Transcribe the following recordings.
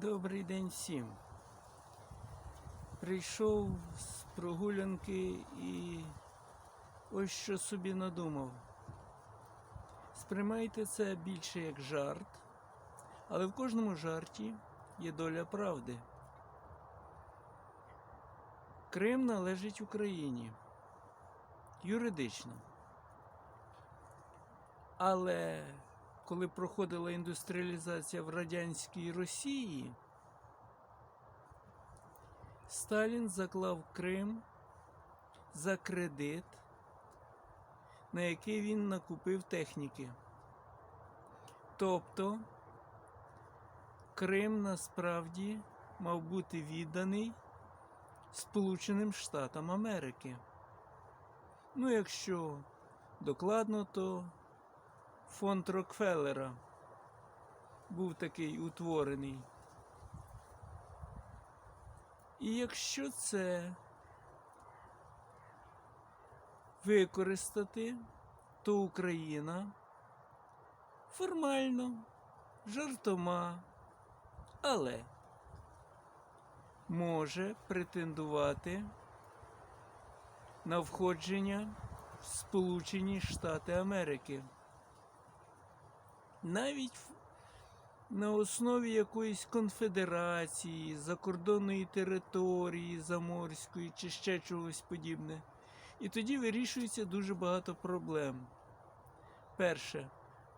Добрий день всім. Прийшов з прогулянки і ось що собі надумав. Сприймайте це більше як жарт, але в кожному жарті є доля правди. Крим належить Україні юридично. Але коли проходила індустріалізація в радянській Росії, Сталін заклав Крим за кредит, на який він накупив техніки. Тобто Крим насправді мав бути відданий Сполученим Штатам Америки. Ну, якщо докладно, то фонд Рокфеллера був такий утворений. І якщо це використати, то Україна формально, жартома, але може претендувати на входження в Сполучені Штати Америки навіть на основі якоїсь конфедерації, закордонної території заморської чи ще чогось подібне. І тоді вирішується дуже багато проблем. Перше.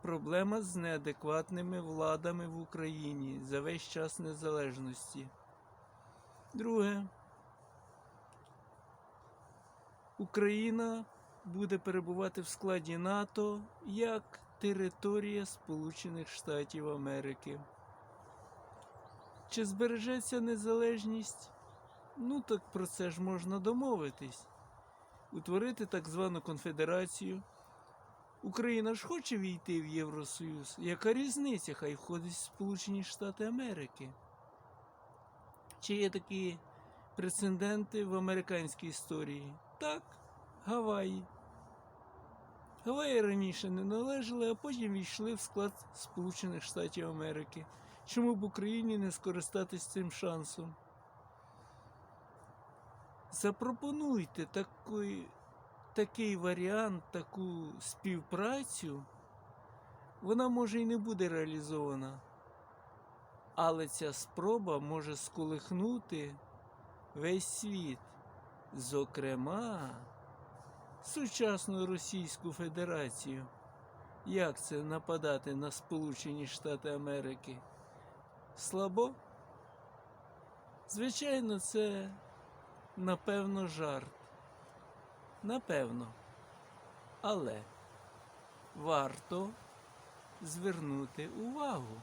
Проблема з неадекватними владами в Україні за весь час незалежності. Друге. Україна буде перебувати в складі НАТО як територія Сполучених Штатів Америки. Чи збережеться незалежність? Ну так про це ж можна домовитись. Утворити так звану конфедерацію. Україна ж хоче війти в Євросоюз. Яка різниця? Хай входить в Сполучені Штати Америки. Чи є такі прецеденти в американській історії? Так, Гаваї. Гаваї раніше не належали, а потім війшли в склад Сполучених Штатів Америки. Чому б Україні не скористатись цим шансом? Запропонуйте такий, такий варіант, таку співпрацю. Вона може і не буде реалізована. Але ця спроба може сколихнути весь світ, зокрема сучасну Російську Федерацію. Як це нападати на Сполучені Штати Америки? Слабо? Звичайно, це напевно жарт. Напевно. Але варто звернути увагу.